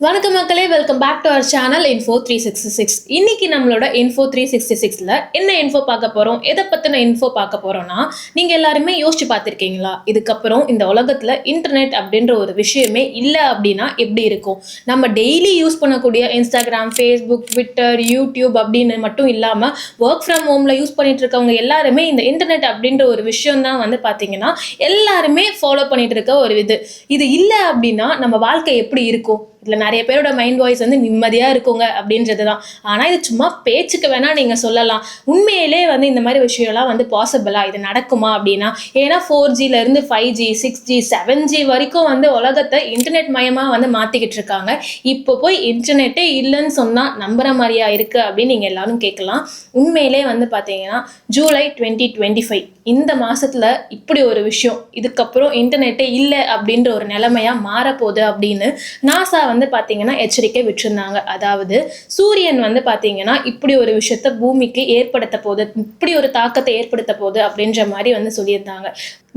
வணக்கம் மக்களே welcome back to our channel info three sixty six இன்னைக்கு நம்மளோட இன்ஃபோ த்ரீ சிக்ஸ்டி சிக்ஸில் என்ன இன்ஃபோ பார்க்க போகிறோம் எதை பற்றின இன்ஃபோ பார்க்க போகிறோம்னா நீங்கள் எல்லாருமே யோசிச்சு பார்த்துருக்கீங்களா? இதுக்கப்புறம் இந்த உலகத்தில் இன்டர்நெட் அப்படின்ற ஒரு விஷயமே இல்லை அப்படின்னா எப்படி இருக்கும்? நம்ம டெய்லி யூஸ் பண்ணக்கூடிய இன்ஸ்டாகிராம் ஃபேஸ்புக் ட்விட்டர் யூடியூப் அப்படின்னு மட்டும் இல்லாமல் ஒர்க் ஃப்ரம் ஹோமில் யூஸ் பண்ணிட்டு இருக்கவங்க எல்லாருமே இந்த இன்டர்நெட் அப்படின்ற ஒரு விஷயம் தான் வந்து பார்த்தீங்கன்னா எல்லாருமே ஃபாலோ பண்ணிட்டு இருக்க ஒரு இது. இது இல்லை அப்படின்னா நம்ம வாழ்க்கை எப்படி இருக்கும்? இதில் நிறைய பேரோட மைண்ட் வாய்ஸ் வந்து நிம்மதியாக இருக்குங்க அப்படின்றது தான் ஆனால் இது சும்மா பேச்சுக்கு வேணால் நீங்கள் சொல்லலாம். உண்மையிலே வந்து இந்த மாதிரி விஷயம்லாம் வந்து பாசிபிளா இது நடக்குமா அப்படின்னா ஏன்னா four ஜிலேருந்து five G six G seven G வரைக்கும் வந்து உலகத்தை இன்டர்நெட் மயமாக வந்து மாற்றிக்கிட்டு இருக்காங்க. இப்போ போய் இன்டர்நெட்டே இல்லைன்னு சொன்னால் நம்புற மாதிரியா இருக்குது அப்படின்னு நீங்கள் எல்லாரும் கேட்கலாம். உண்மையிலே வந்து பார்த்தீங்கன்னா ஜூலை டுவெண்ட்டி டுவெண்ட்டி ஃபைவ் இந்த மாதத்தில் இப்படி ஒரு விஷயம் இதுக்கப்புறம் இன்டர்நெட்டே இல்லை அப்படின்ற ஒரு நிலமையாக மாறப்போகுது அப்படின்னு நாசா வந்து பார்த்தீங்கன்னா எச்சரிக்கை விட்டுருந்தாங்க. அதாவது சூரியன் வந்து பார்த்தீங்கன்னா இப்படி ஒரு விஷயத்த பூமிக்கு ஏற்படுத்த போகுது இப்படி ஒரு தாக்கத்தை ஏற்படுத்த போகுது அப்படின்ற மாதிரி வந்து சொல்லியிருந்தாங்க.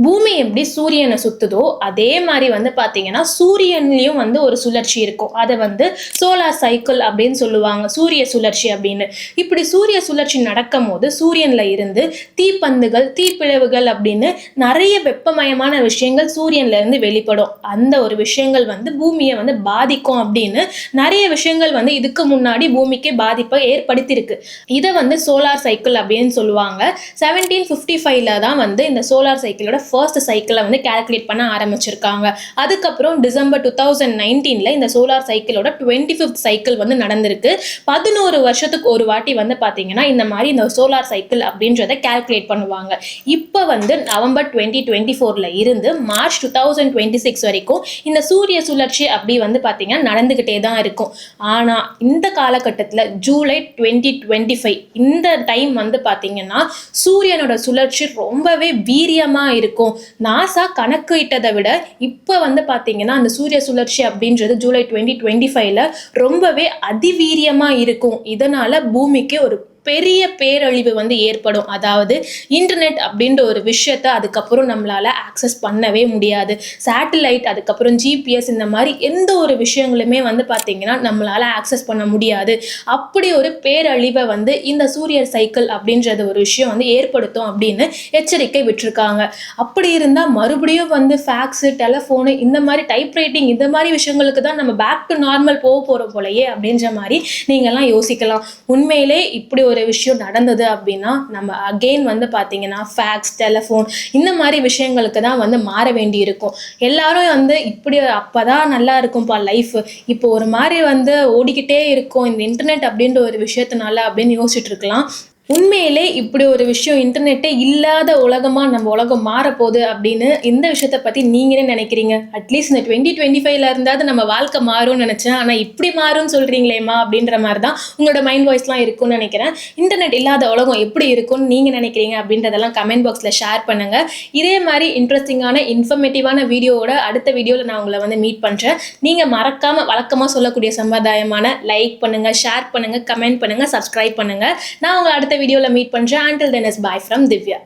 பூமி எப்படி சூரியனை சுத்துதோ அதே மாதிரி வந்து பார்த்தீங்கன்னா சூரியன்லேயும் வந்து ஒரு சுழற்சி இருக்கும். அதை வந்து சோலார் சைக்கிள் அப்படின்னு சொல்லுவாங்க சூரிய சுழற்சி அப்படின்னு. இப்படி சூரிய சுழற்சி நடக்கும் போது சூரியன்ல இருந்து தீப்பந்துகள் தீப்பிழவுகள் அப்படின்னு நிறைய வெப்பமயமான விஷயங்கள் சூரியன்ல இருந்து வெளிப்படும். அந்த ஒரு விஷயங்கள் வந்து பூமியை வந்து பாதிக்கும் அப்படின்னு நிறைய விஷயங்கள் வந்து இதுக்கு முன்னாடி பூமிக்கு பாதிப்பை ஏற்படுத்தியிருக்கு. இதை வந்து சோலார் சைக்கிள் அப்படின்னு சொல்லுவாங்க. செவன்டீன் ஃபிஃப்டி ஃபைவ்ல தான் வந்து இந்த சோலார் சைக்கிளோட ஃபர்ஸ்ட் சைக்கிளை வந்து கேல்குலேட் பண்ண ஆரம்பிச்சிருக்காங்க. அதுக்கப்புறம் டிசம்பர் டூ தௌசண்ட் நைன்டீனில் இந்த சோலார் சைக்கிளோட டுவெண்ட்டி ஃபிஃப்த் சைக்கிள் வந்து நடந்திருக்கு. பதினோரு வருஷத்துக்கு ஒரு வாட்டி வந்து பார்த்தீங்கன்னா இந்த மாதிரி இந்த சோலார் சைக்கிள் அப்படின்றத கேல்குலேட் பண்ணுவாங்க. இப்போ வந்து நவம்பர் டுவெண்ட்டி டுவெண்ட்டி ஃபோரில் இருந்து March two thousand twenty six வரைக்கும் இந்த சூரிய சுழற்சி அப்படி வந்து பார்த்தீங்கன்னா நடந்துக்கிட்டே தான் இருக்கும். ஆனால் இந்த காலகட்டத்தில் ஜூலை டுவெண்ட்டி டுவெண்ட்டி ஃபைவ் இந்த டைம் வந்து பார்த்தீங்கன்னா சூரியனோட சுழற்சி ரொம்பவே வீரியமாக இருக்கும். நாசா கணக்கு இட்டதை விட இப்போ வந்து பார்த்தீங்கன்னா அந்த சூரிய சுழற்சி அப்படின்றது ஜூலை டுவெண்ட்டி டுவெண்ட்டி ஃபைவ்ல ரொம்பவே அதிவீரியமாக இருக்கும். இதனால் பூமிக்கு ஒரு பெரிய பேரழிவு வந்து ஏற்படும். அதாவது இன்டர்நெட் அப்படின்ற ஒரு விஷயத்த அதுக்கப்புறம் நம்மளால் ஆக்சஸ் பண்ணவே முடியாது. சேட்டலைட் அதுக்கப்புறம் ஜிபிஎஸ் இந்த மாதிரி எந்த ஒரு விஷயங்களுமே வந்து பார்த்திங்கன்னா நம்மளால் ஆக்சஸ் பண்ண முடியாது. அப்படி ஒரு பேரழிவை வந்து இந்த சூரிய சைக்கிள் அப்படின்றது ஒரு விஷயம் வந்து ஏற்படுத்தும் அப்படின்னு எச்சரிக்கை விட்டுருக்காங்க. அப்படி இருந்தால் மறுபடியும் வந்து ஃபேக்ஸு டெலஃபோனு இந்த மாதிரி டைப் ரைட்டிங் இந்த மாதிரி விஷயங்களுக்கு தான் நம்ம பேக் டு நார்மல் போக போகிறோம் போலயே அப்படின்ற மாதிரி நீங்கள்லாம் யோசிக்கலாம். உண்மையிலே இப்படி ஒரு விஷயம் நடந்தது அப்படின்னா நம்ம அகெயின் வந்து பார்த்தீங்கன்னா ஃபேக்ஸ் டெலஃபோன் இந்த மாதிரி விஷயங்களுக்கு தான் வந்து மாற வேண்டி இருக்கும் எல்லாரும் வந்து இப்படி அப்போ தான் நல்லா இருக்கும்ப்பா லைஃப் இப்போ ஒரு மாதிரி வந்து ஓடிக்கிட்டே இருக்கும் இந்த இன்டர்நெட் அப்படின்ற ஒரு விஷயத்தினால அப்படின்னு யோசிச்சுட்டு இருக்கலாம். உண்மையிலே இப்படி ஒரு விஷயம் இன்டர்நெட்டே இல்லாத உலகமாக நம்ம உலகம் மாறப்போகுது அப்படின்னு இந்த விஷயத்த பற்றி நீங்களே நினைக்கிறீங்க? அட்லீஸ்ட் இந்த டுவெண்ட்டி டுவெண்ட்டி ஃபைவ்ல இருந்தாவது நம்ம வாழ்க்கை மாறும்னு நினச்சேன். ஆனால் இப்படி மாறும்னு சொல்கிறீங்களேம்மா அப்படின்ற மாதிரி தான் உங்களோட மைண்ட் வாய்ஸ்லாம் இருக்கும்னு நினைக்கிறேன். இன்டர்நெட் இல்லாத உலகம் எப்படி இருக்கும்னு நீங்கள் நினைக்கிறீங்க அப்படின்றதெல்லாம் கமெண்ட் பாக்ஸில் ஷேர் பண்ணுங்கள் இதே மாதிரி இன்ட்ரெஸ்டிங்கான இன்ஃபர்மேட்டிவான வீடியோவோட அடுத்த வீடியோவில் நான் உங்களை வந்து மீட் பண்ணுறேன் நீங்கள் மறக்காமல் வழக்கமாக சொல்லக்கூடிய சம்பிரதாயமான லைக் பண்ணுங்கள் ஷேர் பண்ணுங்கள் கமெண்ட் பண்ணுங்கள் சப்ஸ்கிரைப் பண்ணுங்கள் நான் உங்களை அடுத்த வீடியோவில் மீட் பண்ணுறேன் until then is bye from Divya